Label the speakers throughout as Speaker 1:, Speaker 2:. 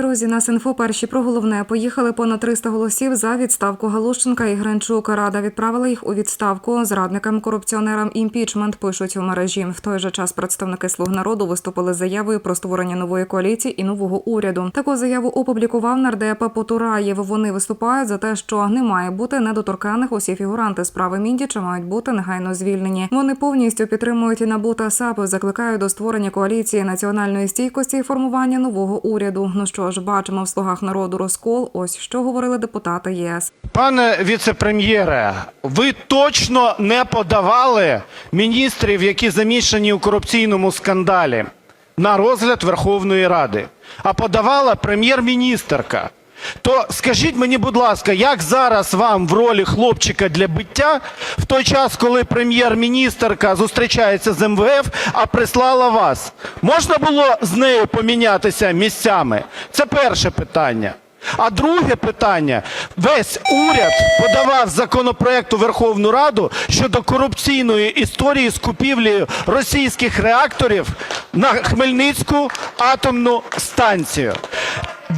Speaker 1: Друзі, нас інфо перші про головне. Поїхали понад 300 голосів за відставку Галущенка і Гринчука. Рада відправила їх у відставку. Зрадникам, корупціонерам імпічмент пишуть у мережі. В той же час представники слуг народу виступили з заявою про створення нової коаліції і нового уряду. Таку заяву опублікував нардепа Потураєв. Вони виступають за те, що не має бути недоторканих. Усі фігуранти справи Міндіча мають бути негайно звільнені. Вони повністю підтримують і НАБУ та САП, закликають до створення коаліції національної стійкості і формування нового уряду. Ну що ж, бачимо в слугах народу розкол. Ось що говорили депутати ЄС.
Speaker 2: Пане віце-прем'єре, ви точно не подавали міністрів, які замішані у корупційному скандалі, на розгляд Верховної Ради, а подавала прем'єр-міністерка. То скажіть мені, будь ласка, як зараз вам в ролі хлопчика для биття, в той час, коли прем'єр-міністерка зустрічається з МВФ, а прислала вас? Можна було з нею помінятися місцями? Це перше питання. А друге питання. Весь уряд подавав законопроект у Верховну Раду щодо корупційної історії з купівлею російських реакторів на Хмельницьку атомну станцію.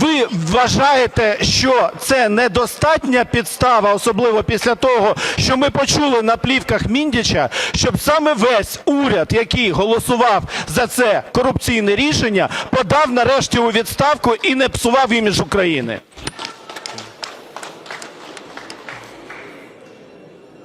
Speaker 2: Ви вважаєте, що це недостатня підстава, особливо після того, що ми почули на плівках Міндіча, щоб саме весь уряд, який голосував за це корупційне рішення, подав нарешті у відставку і не псував імідж України?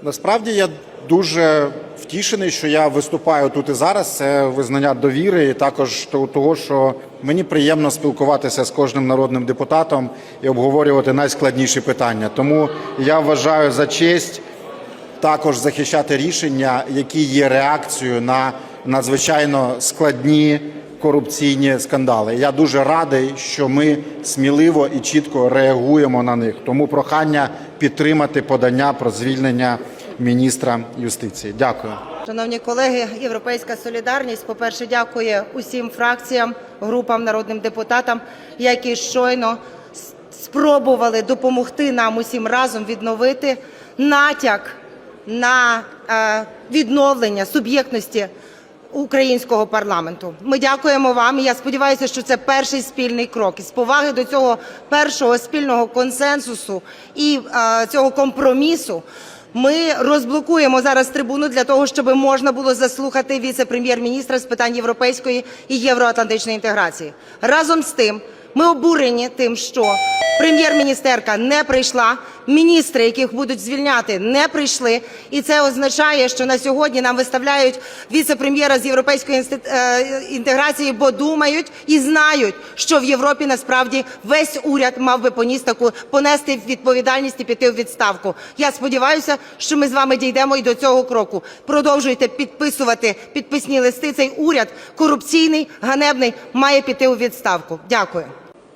Speaker 3: Насправді я дуже втішений, що я виступаю тут і зараз. Це визнання довіри, і також того, що мені приємно спілкуватися з кожним народним депутатом і обговорювати найскладніші питання. Тому я вважаю за честь також захищати рішення, які є реакцією на надзвичайно складні корупційні скандали. Я дуже радий, що ми сміливо і чітко реагуємо на них. Тому прохання підтримати подання про звільнення міністра юстиції. Дякую.
Speaker 4: Шановні колеги, Європейська солідарність, по-перше, дякує усім фракціям, групам, народним депутатам, які щойно спробували допомогти нам усім разом відновити натяк на е, відновлення суб'єктності українського парламенту. Ми дякуємо вам. і Я сподіваюся, що це перший спільний крок. І з поваги до цього першого спільного консенсусу і е, цього компромісу. Ми розблокуємо зараз трибуну для того, щоб можна було заслухати віце-прем'єр-міністра з питань європейської і євроатлантичної інтеграції. Разом з тим, ми обурені тим, що прем'єр-міністерка не прийшла, міністри, яких будуть звільняти, не прийшли. І це означає, що на сьогодні нам виставляють віце-прем'єра з європейської е, інтеграції, бо думають і знають, що в Європі насправді весь уряд мав би поніс таку понести відповідальність і піти у відставку. Я сподіваюся, що ми з вами дійдемо і до цього кроку. Продовжуйте підписувати підписні листи. Цей уряд корупційний, ганебний, має піти у відставку. Дякую.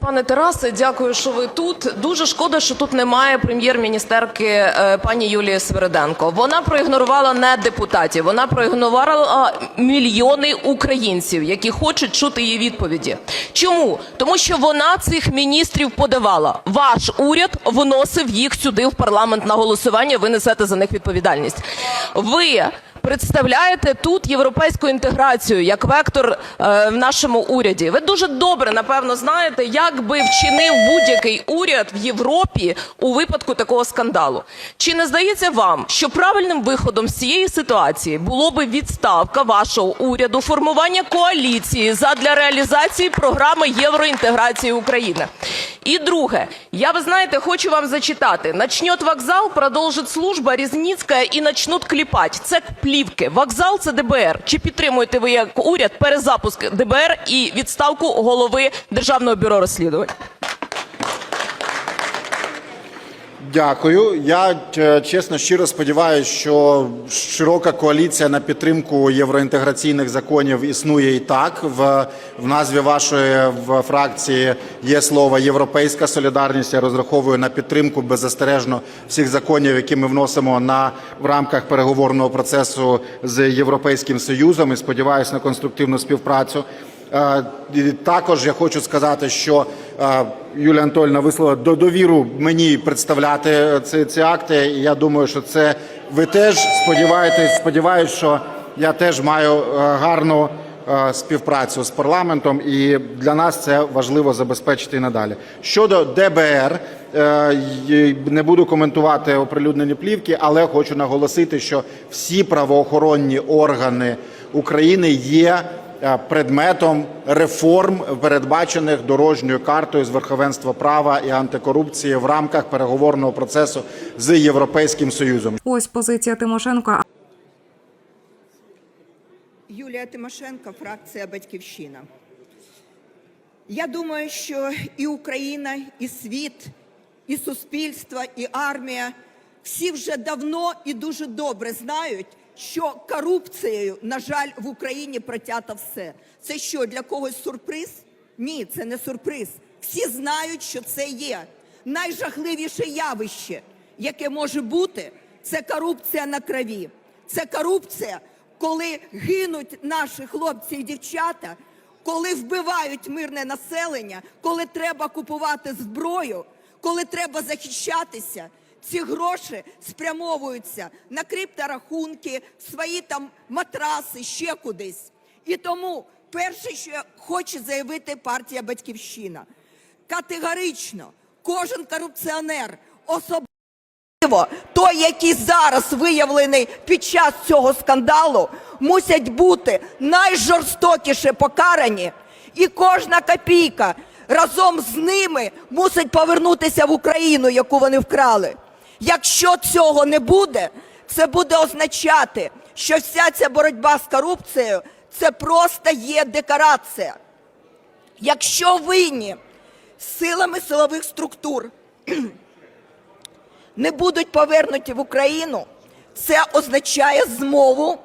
Speaker 5: Пане Тарасе, дякую, що ви тут. Дуже шкода, що тут немає прем'єр-міністерки е, пані Юлії Свериденко. Вона проігнорувала не депутатів, вона проігнорувала мільйони українців, які хочуть чути її відповіді. Чому? Тому що вона цих міністрів подавала. Ваш уряд вносив їх сюди в парламент на голосування. Ви несете за них відповідальність. Ви представляєте тут європейську інтеграцію як вектор е, в нашому уряді. Ви дуже добре, напевно, знаєте, як би вчинив будь-який уряд в Європі у випадку такого скандалу. Чи не здається вам, що правильним виходом з цієї ситуації було би відставка вашого уряду, формування коаліції задля реалізації програми євроінтеграції України? І друге, я, ви знаєте, хочу вам зачитати. Начнет вокзал, продовжить служба Різніцька і начнуть кліпати. Це плівки. Вокзал – це ДБР. Чи підтримуєте ви як уряд перезапуск ДБР і відставку голови Державного бюро розслідувань?
Speaker 3: Дякую. Я е, чесно щиро сподіваюся, що широка коаліція на підтримку євроінтеграційних законів існує і так. В, в назві вашої в фракції є слово Європейська солідарність. Я розраховую на підтримку беззастережно всіх законів, які ми вносимо на в рамках переговорного процесу з Європейським Союзом. І сподіваюся на конструктивну співпрацю. Е, Також я хочу сказати, що Юлія Анатольовна висловила до- довіру мені представляти ці, ці акти. І я думаю, що це ви теж сподіваєтесь, сподіваюсь, що я теж маю е, гарну е, співпрацю з парламентом, і для нас це важливо забезпечити і надалі. Щодо ДБР, е, не буду коментувати оприлюднені плівки, але хочу наголосити, що всі правоохоронні органи України є е, предметом реформ, передбачених дорожньою картою з верховенства права і антикорупції в рамках переговорного процесу з Європейським Союзом.
Speaker 1: Ось позиція Тимошенко.
Speaker 6: Юлія Тимошенко, фракція Батьківщина. Я думаю, що і Україна, і світ, і суспільство, і армія всі вже давно і дуже добре знають, що корупцією, на жаль, в Україні протято все. Це що для когось сюрприз? Ні, це не сюрприз. Всі знають, що це є найжахливіше явище, яке може бути, це корупція на крові. Це корупція, коли гинуть наші хлопці і дівчата, коли вбивають мирне населення, коли треба купувати зброю, коли треба захищатися. Ці гроші спрямовуються на крипторахунки, свої там матраси, ще кудись. І тому перше, що хоче заявити партія Батьківщина, категорично кожен корупціонер особливо той, який зараз виявлений під час цього скандалу, мусять бути найжорстокіше покарані, і кожна копійка разом з ними мусить повернутися в Україну, яку вони вкрали. Якщо цього не буде, це буде означати, що вся ця боротьба з корупцією це просто є декорація. Якщо винні силами силових структур не будуть повернуті в Україну, це означає змову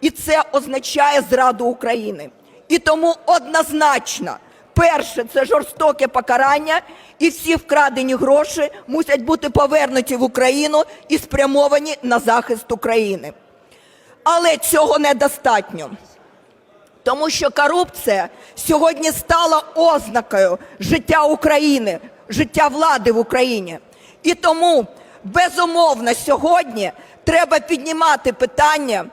Speaker 6: і це означає зраду України. І тому однозначно, перше це жорстоке покарання, і всі вкрадені гроші мусять бути повернуті в Україну і спрямовані на захист України. Але цього недостатньо. Тому що корупція сьогодні стала ознакою життя України, життя влади в Україні. І тому, безумовно, сьогодні треба піднімати питання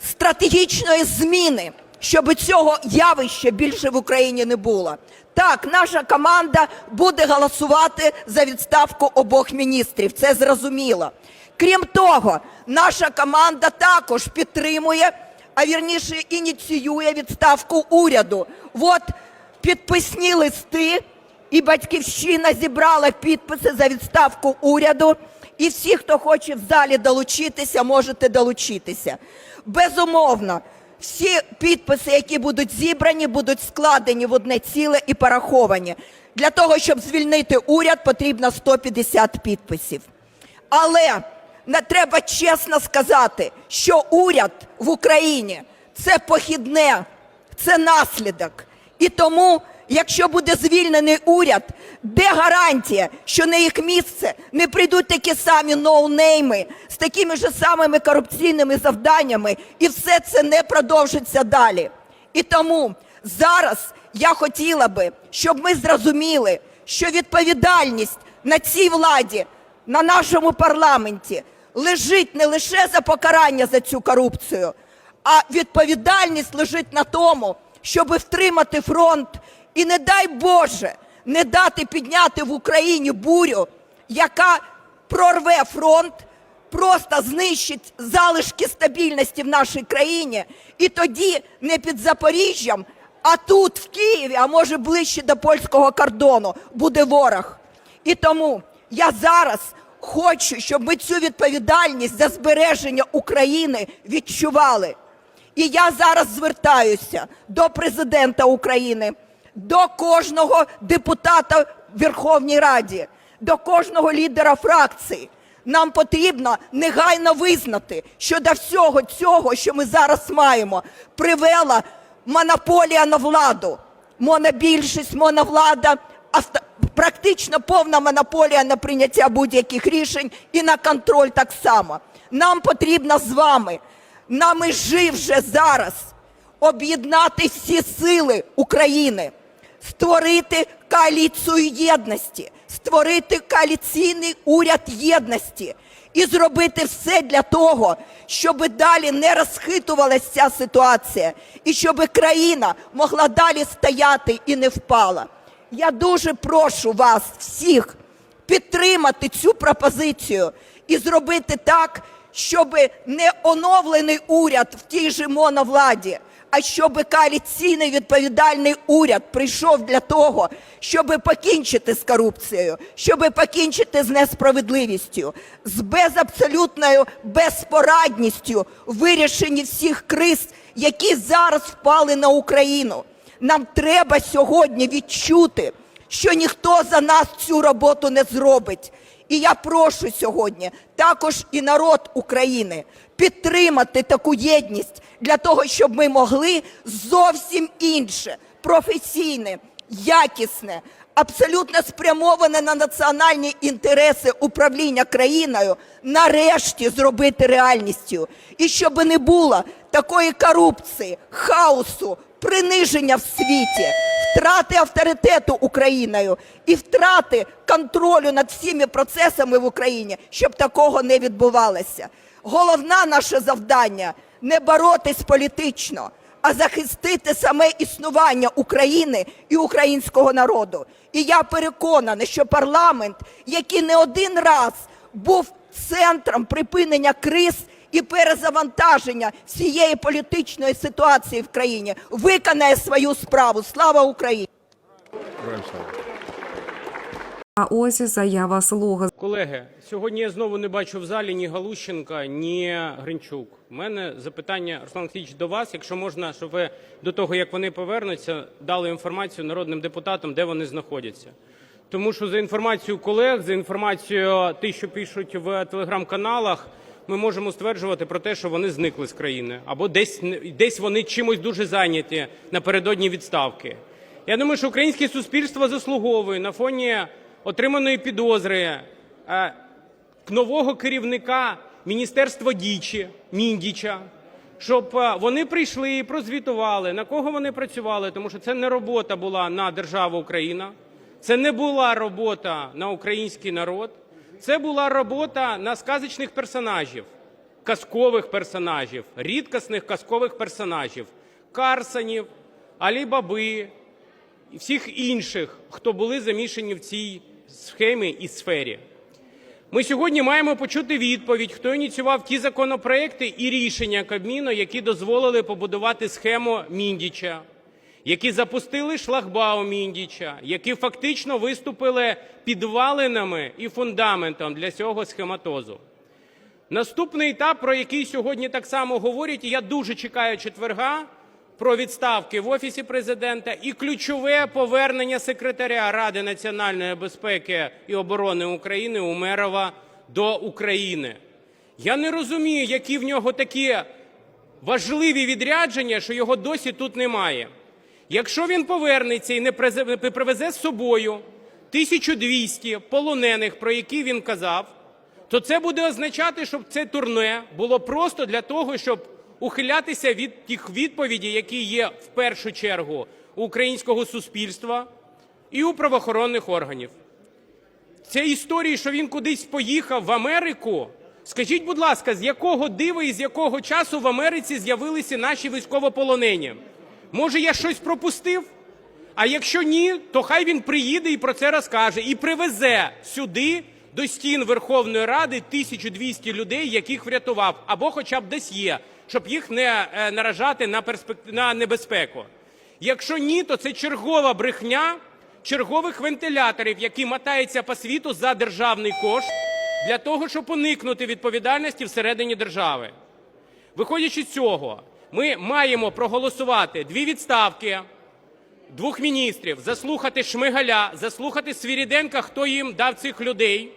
Speaker 6: стратегічної зміни, щоб цього явища більше в Україні не було. Так, наша команда буде голосувати за відставку обох міністрів. Це зрозуміло. Крім того, наша команда також підтримує, а вірніше ініціює відставку уряду. От підписні листи, і батьківщина зібрала підписи за відставку уряду. І всі, хто хоче в залі долучитися, можете долучитися. Безумовно, всі підписи, які будуть зібрані, будуть складені в одне ціле і пораховані. Для того, щоб звільнити уряд, потрібно 150 підписів. Але не треба чесно сказати, що уряд в Україні це похідне, це наслідок. І тому, якщо буде звільнений уряд, де гарантія, що на їх місце не прийдуть такі самі ноунейми з такими ж самими корупційними завданнями, і все це не продовжиться далі. І тому зараз я хотіла би, щоб ми зрозуміли, що відповідальність на цій владі, на нашому парламенті лежить не лише за покарання за цю корупцію, а відповідальність лежить на тому, щоб втримати фронт і, не дай Боже, не дати підняти в Україні бурю, яка прорве фронт, просто знищить залишки стабільності в нашій країні, і тоді не під Запоріжжям, а тут, в Києві, а може ближче до польського кордону, буде ворог. І тому я зараз хочу, щоб ми цю відповідальність за збереження України відчували. І я зараз звертаюся до президента України, до кожного депутата в Верховній Раді, до кожного лідера фракції. Нам потрібно негайно визнати, що до всього цього, що ми зараз маємо, привела монополія на владу, монобільшість, моновлада, авто- практично повна монополія на прийняття будь-яких рішень і на контроль так само. Нам потрібно з вами на межі вже зараз об'єднати всі сили України, створити коаліцію єдності, створити коаліційний уряд єдності і зробити все для того, щоб далі не розхитувалася ця ситуація, і щоб країна могла далі стояти і не впала. Я дуже прошу вас всіх підтримати цю пропозицію і зробити так, щоб не оновлений уряд в тій же моновладі, а щоб коаліційний відповідальний уряд прийшов для того, щоб покінчити з корупцією, щоб покінчити з несправедливістю, з безабсолютною безпорадністю вирішенні всіх криз, які зараз впали на Україну. Нам треба сьогодні відчути, що ніхто за нас цю роботу не зробить. І я прошу сьогодні також і народ України підтримати таку єдність для того, щоб ми могли зовсім інше, професійне, якісне, абсолютно спрямоване на національні інтереси управління країною нарешті зробити реальністю. І щоб не було такої корупції, хаосу, приниження в світі, втрати авторитету Україною і втрати контролю над всіми процесами в Україні, щоб такого не відбувалося. Головне наше завдання не боротись політично, а захистити саме існування України і українського народу. І я переконана, що парламент, який не один раз був центром припинення криз і перезавантаження всієї політичної ситуації в країні, виконає свою справу. Слава Україні!
Speaker 1: А ось заява слуги.
Speaker 7: Колеги, сьогодні я знову не бачу в залі ні Галущенка, ні Гринчук. У мене запитання, Руслан Олексійович, до вас, якщо можна, щоб ви до того, як вони повернуться, дали інформацію народним депутатам, де вони знаходяться. Тому що за інформацією колег, за інформацією тих, що пишуть в телеграм-каналах, ми можемо стверджувати про те, що вони зникли з країни, або десь, десь вони чимось дуже зайняті напередодні відставки. Я думаю, що українське суспільство заслуговує на фоні отриманої підозри е, нового керівника Міністерства дічі Міндіча, щоб е, вони прийшли і прозвітували, на кого вони працювали, тому що це не робота була на державу Україна, це не була робота на український народ, це була робота на сказочних персонажів, казкових персонажів, рідкісних казкових персонажів, Карсонів, Алі-Баби, і всіх інших, хто були замішані в цій схемі і сфері. Ми сьогодні маємо почути відповідь, хто ініціював ті законопроекти і рішення Кабміну, які дозволили побудувати схему Міндіча, які запустили шлагбаум Міндіча, які фактично виступили підвалинами і фундаментом для цього схематозу. Наступний етап, про який сьогодні так само говорять, і я дуже чекаю четверга, про відставки в Офісі Президента і ключове повернення секретаря Ради національної безпеки і оборони України Умерова до України. Я не розумію, які в нього такі важливі відрядження, що його досі тут немає. Якщо він повернеться і не привезе з собою 1200 полонених, про які він казав, то це буде означати, щоб це турне було просто для того, щоб ухилятися від тих відповідей, які є в першу чергу у українського суспільства і у правоохоронних органів. Це історії, що він кудись поїхав в Америку. Скажіть, будь ласка, з якого дива і з якого часу в Америці з'явилися наші військовополонені? Може, я щось пропустив? А якщо ні, то хай він приїде і про це розкаже, і привезе сюди до стін Верховної Ради 1200 людей, яких врятував, або хоча б десь є, щоб їх не е, наражати на, перспек... на небезпеку. Якщо ні, то це чергова брехня чергових вентиляторів, які мотаються по світу за державний кошт для того, щоб уникнути відповідальності всередині держави. Виходячи з цього, ми маємо проголосувати дві відставки двох міністрів, заслухати Шмигаля, заслухати Свіріденка, хто їм дав цих людей,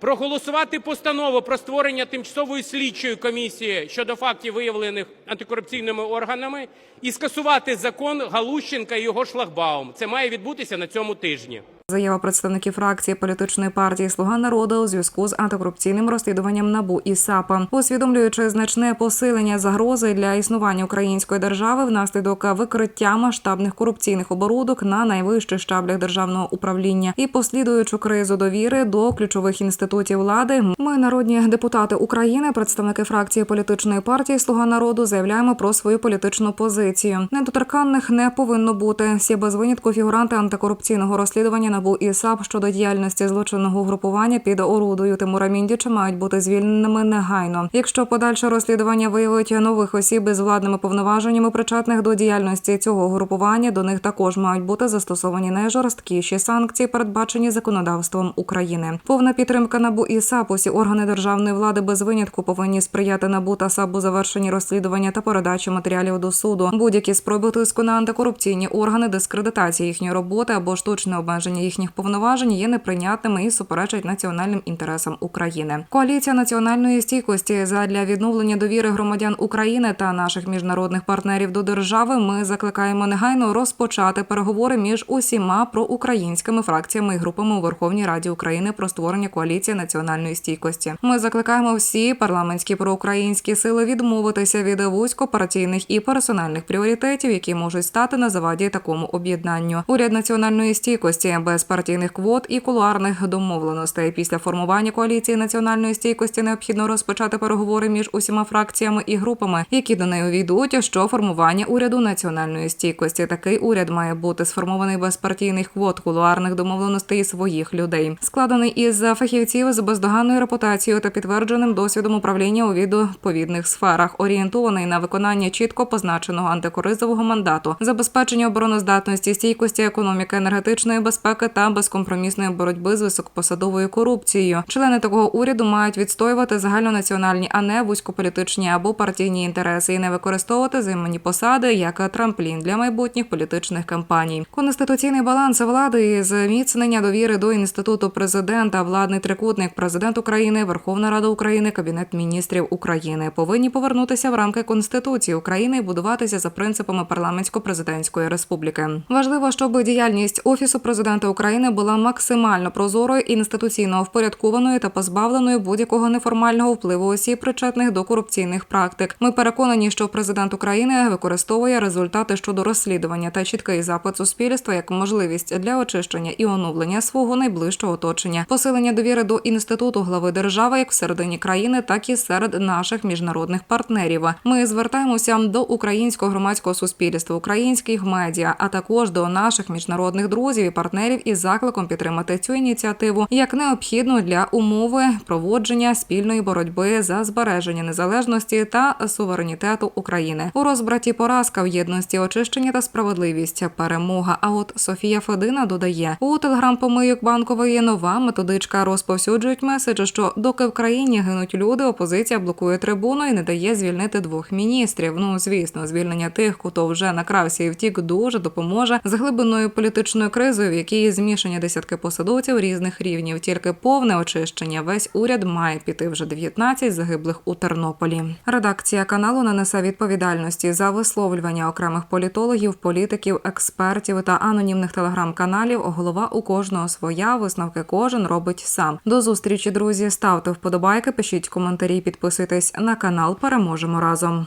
Speaker 7: проголосувати постанову про створення тимчасової слідчої комісії щодо фактів, виявлених антикорупційними органами, і скасувати закон Галущенка і його шлагбаум. Це має відбутися на цьому тижні.
Speaker 1: Заява представників фракції політичної партії Слуга народу у зв'язку з антикорупційним розслідуванням НАБУ і САПа, усвідомлюючи значне посилення загрози для існування української держави внаслідок викриття масштабних корупційних оборудок на найвищих щаблях державного управління і послідуючу кризу довіри до ключових інститутів влади. Ми, народні депутати України, представники фракції політичної партії Слуга народу, заявляємо про свою політичну позицію. Недоторканних не повинно бути. Всі без винятку фігуранти антикорупційного розслідування НАБУ і САП щодо діяльності злочинного групування під орудою Тимура Міндіча мають бути звільненими негайно. Якщо подальше розслідування виявить нових осіб із владними повноваженнями, причетних до діяльності цього групування, до них також мають бути застосовані найжорсткіші санкції, передбачені законодавством України. Повна підтримка НАБУ і САП. Усі органи державної влади без винятку повинні сприяти НАБУ та САП у завершенні розслідування та передачі матеріалів до суду. Будь-які спроби тиску на антикорупційні органи, дискредитації їхньої роботи або штучне обмеження їхніх повноважень є неприйнятними і суперечать національним інтересам України. Коаліція національної стійкості задля відновлення довіри громадян України та наших міжнародних партнерів до держави. Ми закликаємо негайно розпочати переговори між усіма проукраїнськими фракціями і групами у Верховній Раді України про створення коаліції національної стійкості. Ми закликаємо всі парламентські проукраїнські сили відмовитися від вузькопартійних і персональних пріоритетів, які можуть стати на заваді такому об'єднанню. Уряд національної стійкості без партійних квот і кулуарних домовленостей. Після формування коаліції національної стійкості необхідно розпочати переговори між усіма фракціями і групами, які до неї увійдуть. Що формування уряду національної стійкості такий уряд має бути сформований без партійних квот, кулуарних домовленостей і своїх людей, складений із фахівців з бездоганною репутацією та підтвердженим досвідом управління у відповідних сферах, орієнтований на виконання чітко позначеного антикоризового мандату, забезпечення обороноздатності, стійкості економіки, енергетичної безпеки та безкомпромісної боротьби з високопосадовою корупцією. Члени такого уряду мають відстоювати загальнонаціональні, а не вузькополітичні або партійні інтереси і не використовувати займані посади як трамплін для майбутніх політичних кампаній. Конституційний баланс влади і зміцнення довіри до інституту президента, владний трикутник, президент України, Верховна Рада України, Кабінет міністрів України повинні повернутися в рамки Конституції України і будуватися за принципами парламентсько-президентської республіки. Важливо, щоб діяльність офісу президента України була максимально прозорою, інституційно впорядкованою та позбавленою будь-якого неформального впливу осіб, причетних до корупційних практик. Ми переконані, що президент України використовує результати щодо розслідування та чіткий запит суспільства як можливість для очищення і оновлення свого найближчого оточення, посилення довіри до інституту глави держави як всередині країни, так і серед наших міжнародних партнерів. Ми звертаємося до українського громадського суспільства, українських медіа, а також до наших міжнародних друзів і партнерів із закликом підтримати цю ініціативу як необхідну для умови проводження спільної боротьби за збереження незалежності та суверенітету України у розбраті поразка в єдності, очищення та справедливість, перемога. А от Софія Федина додає у телеграм-помийок банкової нова методичка розповсюджують меседж, що доки в країні гинуть люди, опозиція блокує трибуну і не дає звільнити двох міністрів. Ну звісно, звільнення тих, хто вже накрався і втік, дуже допоможе з глибинною політичною кризою, в якій змішані десятки посадовців різних рівнів. Тільки повне очищення. Весь уряд має піти вже 19 загиблих у Тернополі. Редакція каналу не несе відповідальності за висловлювання окремих політологів, політиків, експертів та анонімних телеграм-каналів. Голова у кожного своя висновки кожен робить сам. До зустрічі, друзі. Ставте вподобайки, пишіть коментарі, підписуйтесь на канал. Переможемо разом.